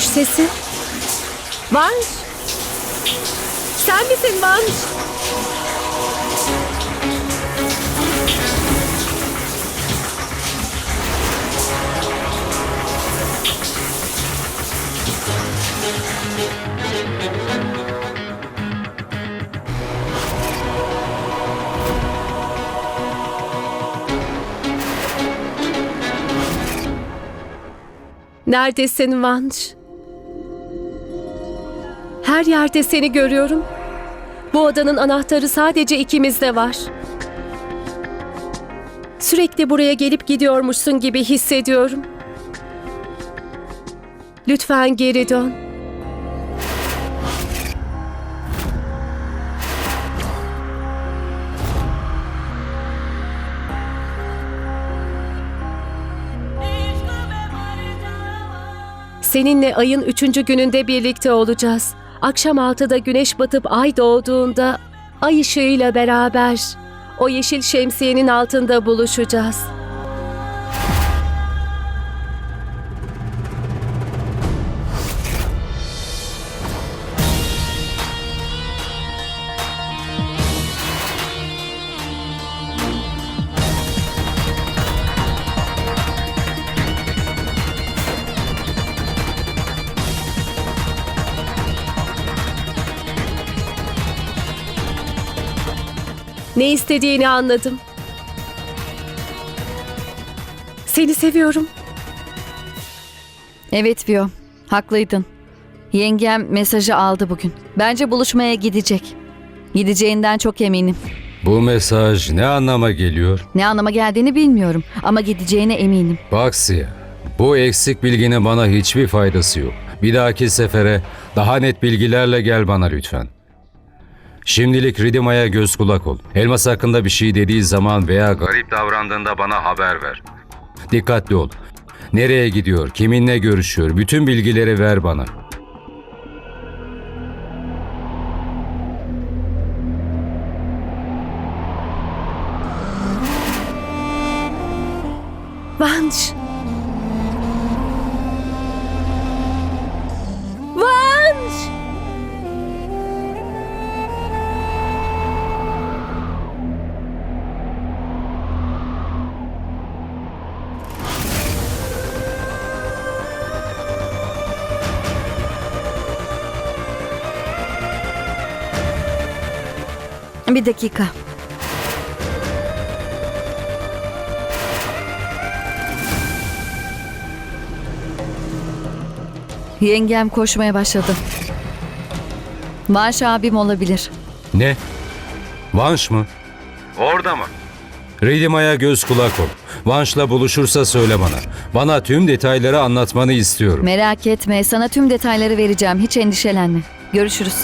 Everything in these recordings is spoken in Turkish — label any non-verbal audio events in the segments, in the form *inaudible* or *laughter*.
Duş sesi. Vanş. Sen misin Vanş? Neredesin Vanş? Her yerde seni görüyorum. Bu odanın anahtarı sadece ikimizde var. Sürekli buraya gelip gidiyormuşsun gibi hissediyorum. Lütfen geri dön. Seninle ayın üçüncü gününde birlikte olacağız. Akşam altıda güneş batıp ay doğduğunda ay ışığıyla beraber o yeşil şemsiyenin altında buluşacağız. Ne istediğini anladım. Seni seviyorum. Evet Vio, haklıydın. Yengem mesajı aldı bugün. Bence buluşmaya gidecek. Gideceğinden çok eminim. Bu mesaj ne anlama geliyor? Ne anlama geldiğini bilmiyorum ama gideceğine eminim. Bak Siya, bu eksik bilginin bana hiçbir faydası yok. Bir dahaki sefere daha net bilgilerle gel bana lütfen. Şimdilik Ridima'ya göz kulak ol. Elmas hakkında bir şey dediği zaman veya garip davrandığında bana haber ver. Dikkatli ol. Nereye gidiyor, kiminle görüşüyor, bütün bilgileri ver bana. Vanş. Bir dakika. Yengem koşmaya başladı. Vanş abim olabilir. Ne? Vanş mı? Orada mı? Ridima'ya göz kulak ol. Vanş'la buluşursa söyle bana. Bana tüm detayları anlatmanı istiyorum. Merak etme, sana tüm detayları vereceğim. Hiç endişelenme. Görüşürüz.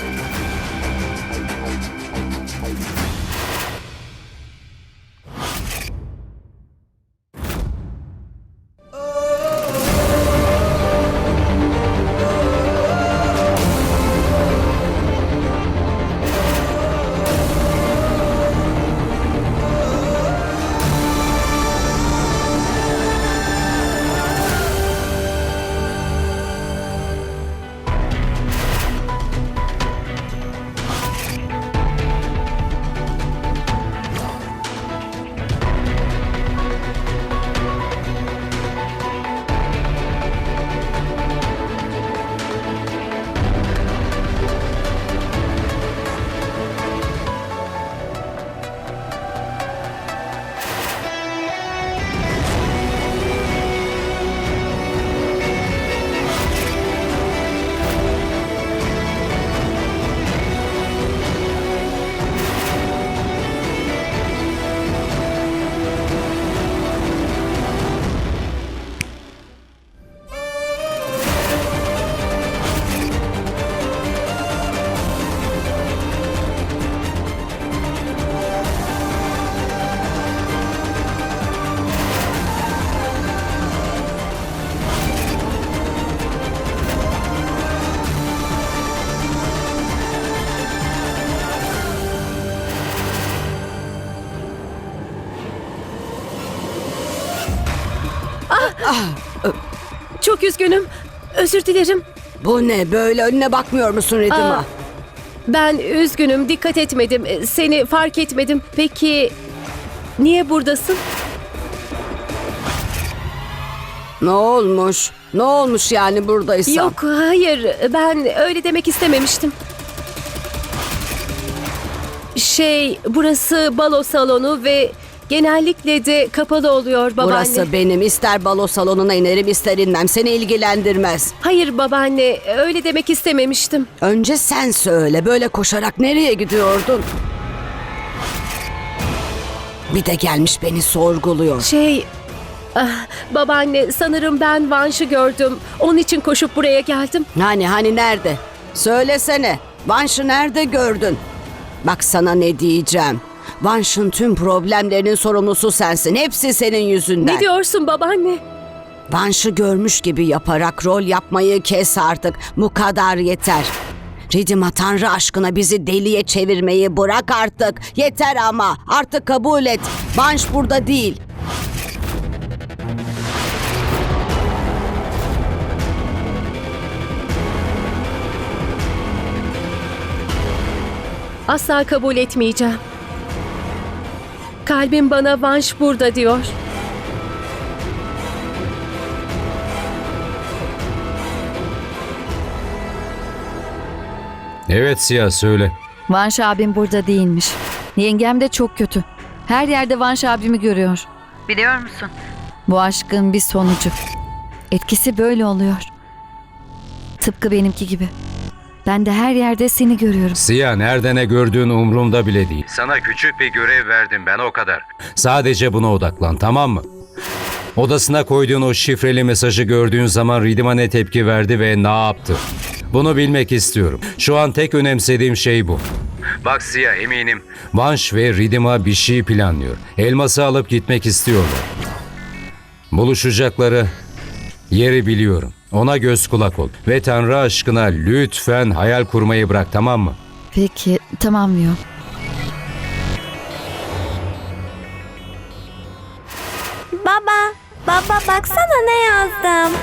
Çok üzgünüm. Özür dilerim. Bu ne böyle önüne bakmıyor musun Ridima? Aa. Ben üzgünüm, dikkat etmedim. Seni fark etmedim. Peki niye buradasın? Ne olmuş? Ne olmuş yani buradaysan? Yok, hayır. Ben öyle demek istememiştim. Şey, burası balo salonu ve genellikle de kapalı oluyor babaanne. Burası benim. İster balo salonuna inerim ister inmem. Seni ilgilendirmez. Hayır babaanne, öyle demek istememiştim. Önce sen söyle. Böyle koşarak nereye gidiyordun? Bir de gelmiş beni sorguluyor. Şey, ah, babaanne sanırım ben Vanş'ı gördüm. Onun için koşup buraya geldim. Hani hani nerede? Söylesene. Vanş'ı nerede gördün? Bak sana ne diyeceğim. Vanş'ın tüm problemlerinin sorumlusu sensin. Hepsi senin yüzünden. Ne diyorsun babaanne? Vanş'ı görmüş gibi yaparak rol yapmayı kes artık. Bu kadar yeter. Ridima Tanrı aşkına bizi deliye çevirmeyi bırak artık. Yeter ama artık kabul et. Vanş burada değil. Asla kabul etmeyeceğim. Kalbim bana Vanş burada diyor. Evet Siyah söyle. Vanş abim burada değilmiş. Yengem de çok kötü. Her yerde Vanş abimi görüyor. Biliyor musun? Bu aşkın bir sonucu. Etkisi böyle oluyor. Tıpkı benimki gibi. Ben de her yerde seni görüyorum. Siyah nerede ne gördüğün umurumda bile değil. Sana küçük bir görev verdim ben o kadar. Sadece buna odaklan tamam mı? Odasına koyduğun o şifreli mesajı gördüğün zaman Ridima ne tepki verdi ve ne yaptı? Bunu bilmek istiyorum. Şu an tek önemsediğim şey bu. Bak Siyah eminim. Vanş ve Ridima bir şey planlıyor. Elması alıp gitmek istiyorlar. Buluşacakları yeri biliyorum. Ona göz kulak ol. Ve Tanrı aşkına lütfen hayal kurmayı bırak tamam mı? Peki tamam diyor. Baba, baba baksana ne yazdım.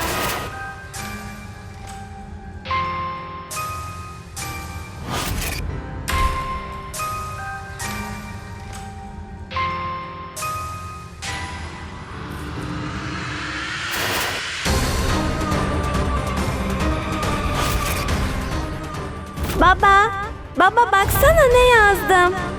Baksana ne yazdım.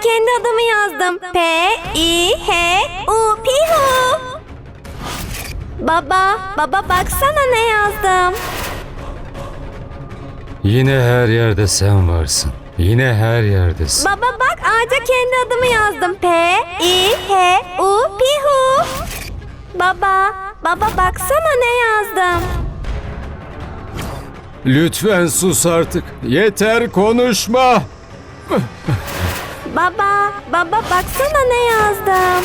Kendi adımı yazdım. P I H U Pihu. Baba, baba baksana ne yazdım. Yine her yerde sen varsın. Yine her yerdesin. Baba bak Arda kendi adımı yazdım. P I H U Pihu. Baba, baba baksana ne yazdım. Lütfen sus artık. Yeter konuşma. Baba, baba baksana ne yazdım.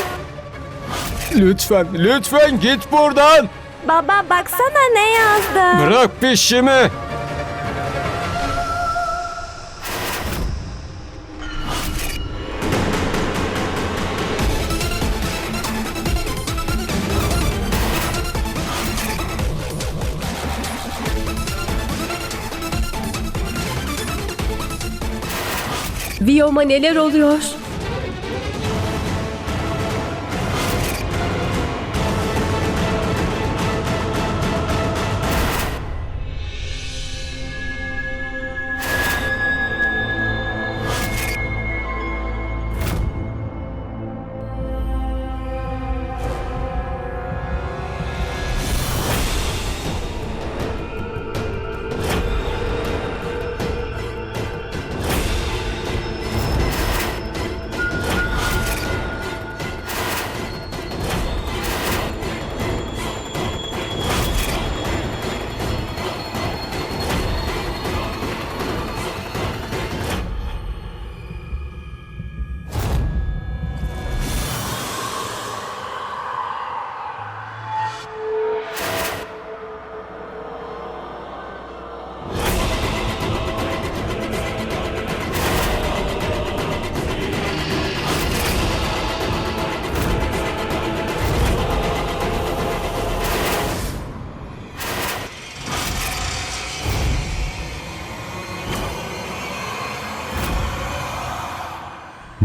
Lütfen, lütfen git buradan. Baba baksana ne yazdım. Bırak peşimi. Viyoma neler oluyor?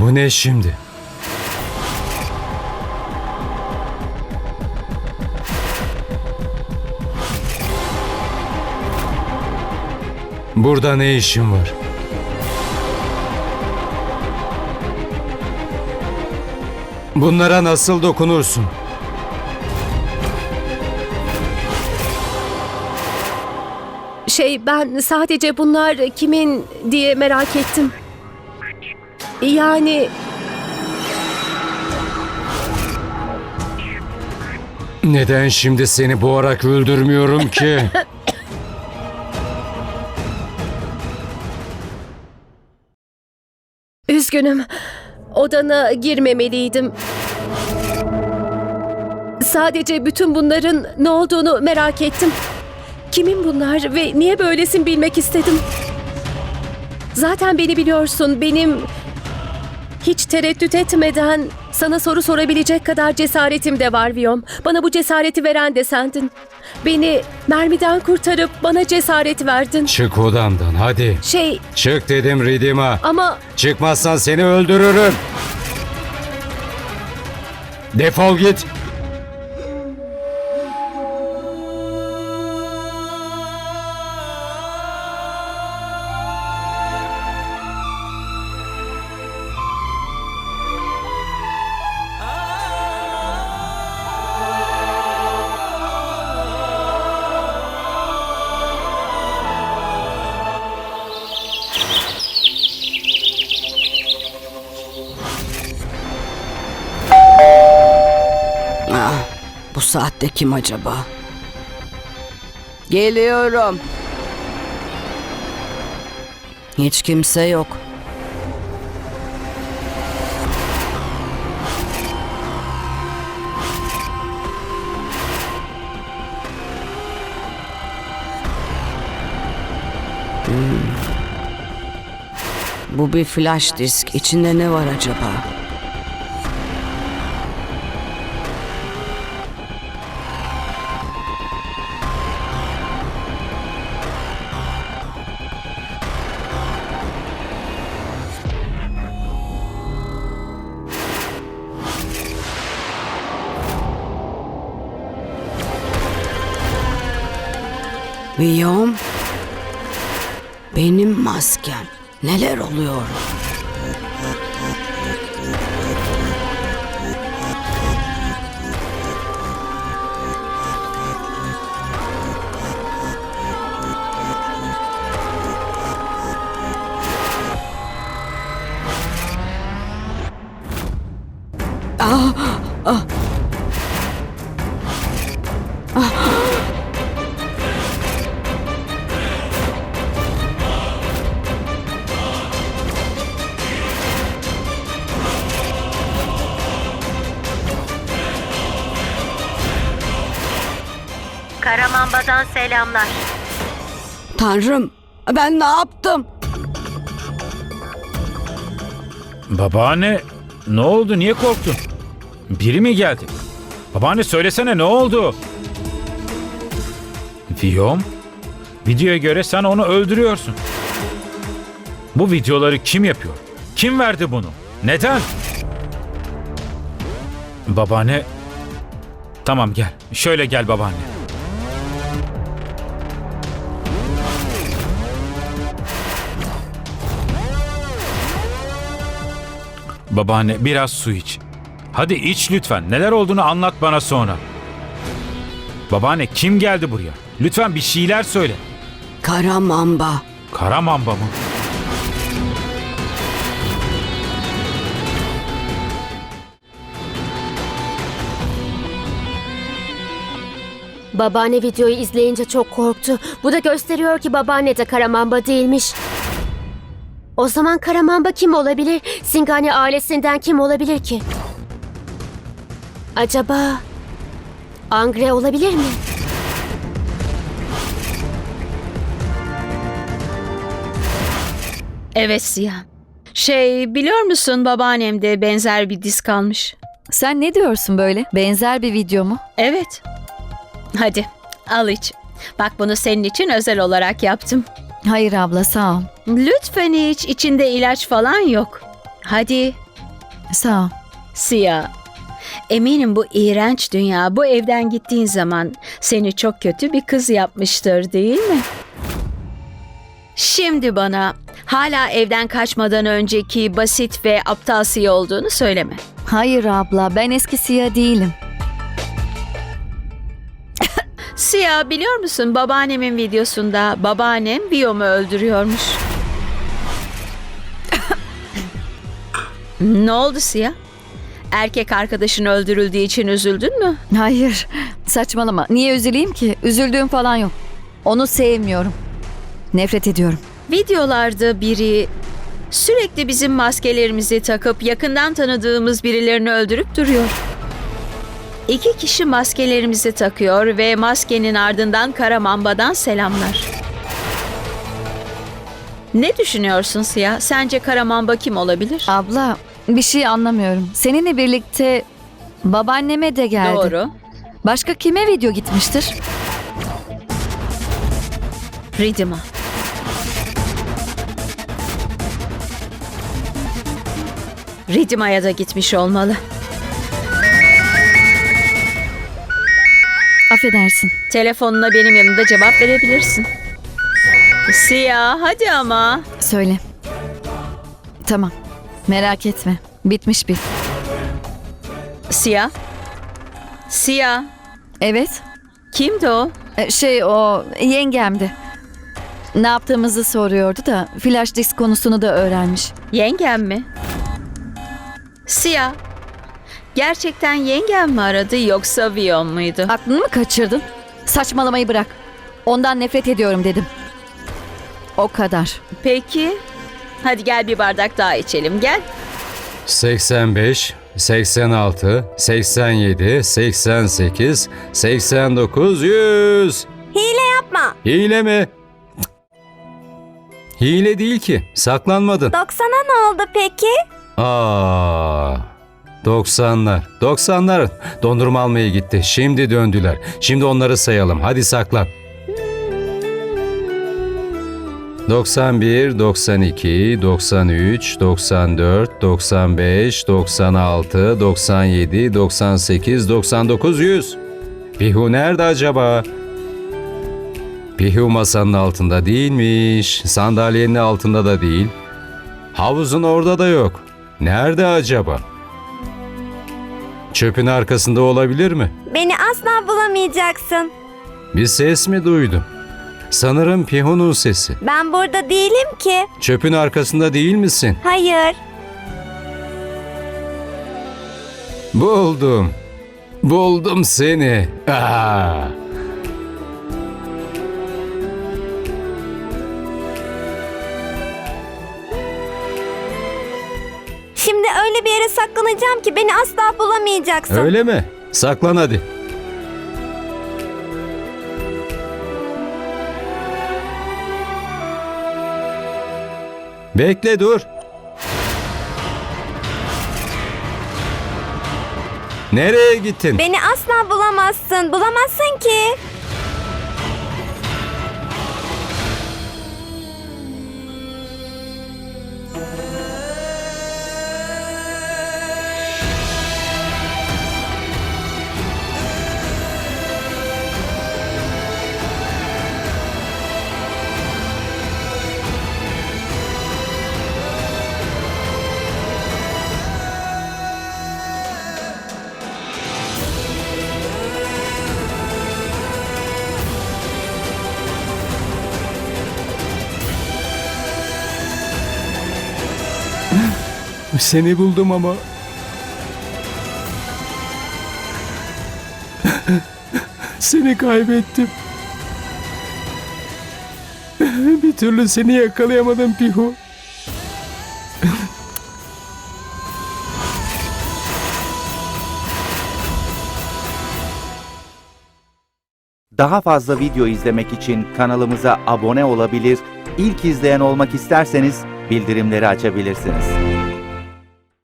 Bu ne şimdi? Burada ne işin var? Bunlara nasıl dokunursun? Şey ben sadece bunlar kimin diye merak ettim. Yani Neden şimdi seni boğarak öldürmüyorum ki? *coughs* üzgünüm. Odana girmemeliydim. Sadece bütün bunların ne olduğunu merak ettim. Kimin bunlar ve niye böylesin bilmek istedim. Zaten beni biliyorsun. Benim hiç tereddüt etmeden sana soru sorabilecek kadar cesaretim de var Viyom. Bana bu cesareti veren de sendin. Beni mermiden kurtarıp bana cesaret verdin. Çık odamdan hadi. Şey Çık dedim Ridima. ama Çıkmazsan seni öldürürüm. Defol git. Saatte kim acaba? Geliyorum. Hiç kimse yok. Hmm. Bu bir flash disk. İçinde ne var acaba? Viyom. Benim maskem. Neler oluyor? Karamamba'dan selamlar. Tanrım, ben ne yaptım? Babaanne ne oldu niye korktun? Biri mi geldi? Babaanne söylesene ne oldu? Viyom? Videoya göre sen onu öldürüyorsun. Bu videoları kim yapıyor? Kim verdi bunu? Neden? Babaanne... Tamam gel. Şöyle gel babaanne. Babaanne biraz su iç. Hadi iç lütfen. Neler olduğunu anlat bana sonra. Babaanne kim geldi buraya? Lütfen bir şeyler söyle. Kara mamba. Kara mamba mı? Babaanne videoyu izleyince çok korktu. Bu da gösteriyor ki babaanne de Karamamba değilmiş. O zaman Karamamba kim olabilir? Singani ailesinden kim olabilir ki? Acaba Angre olabilir mi? Evet Siyah. Şey biliyor musun babaannemde benzer bir disk almış. Sen ne diyorsun böyle? Benzer bir video mu? Evet. Hadi al iç. Bak bunu senin için özel olarak yaptım. Hayır abla sağ ol. Lütfen iç. İçinde ilaç falan yok. Hadi Sağ ol. Siya, eminim bu iğrenç dünya bu evden gittiğin zaman seni çok kötü bir kız yapmıştır değil mi? Şimdi bana hala evden kaçmadan önceki basit ve aptal Siya olduğunu söyleme. Hayır abla ben eski Siya değilim. Siya biliyor musun babaannemin videosunda babaannem Biyom'u öldürüyormuş. *coughs* ne oldu Siya? Erkek arkadaşın öldürüldüğü için üzüldün mü? Hayır saçmalama. Niye üzüleyim ki? Üzüldüğüm falan yok. Onu sevmiyorum. Nefret ediyorum. Videolarda biri sürekli bizim maskelerimizi takıp yakından tanıdığımız birilerini öldürüp duruyor. İki kişi maskelerimizi takıyor ve maskenin ardından Karamamba'dan selamlar. Ne düşünüyorsun Siyah? Sence Karamamba kim olabilir? Abla bir şey anlamıyorum. Seninle birlikte babaanneme de geldi. Doğru. Başka kime video gitmiştir? Ridima. Ridima'ya da gitmiş olmalı. Affedersin. Telefonuna benim yanımda cevap verebilirsin. Siyah hadi ama. Söyle. Tamam. Merak etme. Bitmiş bir. Siyah. Siyah. Evet. Kimdi o? e, Şey o yengemdi. Ne yaptığımızı soruyordu da flash disk konusunu da öğrenmiş. Yengem mi? Siyah. Gerçekten yengem mi aradı yoksa Viyon muydu? Aklını mı kaçırdın? Saçmalamayı bırak. Ondan nefret ediyorum dedim. O kadar. Peki. Hadi gel bir bardak daha içelim gel. 85, 86, 87, 88, 89, 100. Hile yapma. Hile mi? Hile değil ki. Saklanmadın. 90'a ne oldu peki? Aa, 90'lar. 90'lar. Dondurma almaya gitti. Şimdi döndüler. Şimdi onları sayalım. Hadi saklan. 91, 92, 93, 94, 95, 96, 97, 98, 99, 100. Pihu nerede acaba? Pihu masanın altında değilmiş. Sandalyenin altında da değil. Havuzun orada da yok. Nerede acaba? Çöpün arkasında olabilir mi? Beni asla bulamayacaksın. Bir ses mi duydum? Sanırım Pihu'nun sesi. Ben burada değilim ki. Çöpün arkasında değil misin? Hayır. Buldum. Buldum seni. Aa. Yere saklanacağım ki beni asla bulamayacaksın. Öyle mi? Saklan hadi. Bekle dur. Nereye gittin? Beni asla bulamazsın. Bulamazsın ki. Seni buldum ama. Seni kaybettim. Bir türlü seni yakalayamadım Pihu. Daha fazla video izlemek için kanalımıza abone olabilir, ilk izleyen olmak isterseniz bildirimleri açabilirsiniz.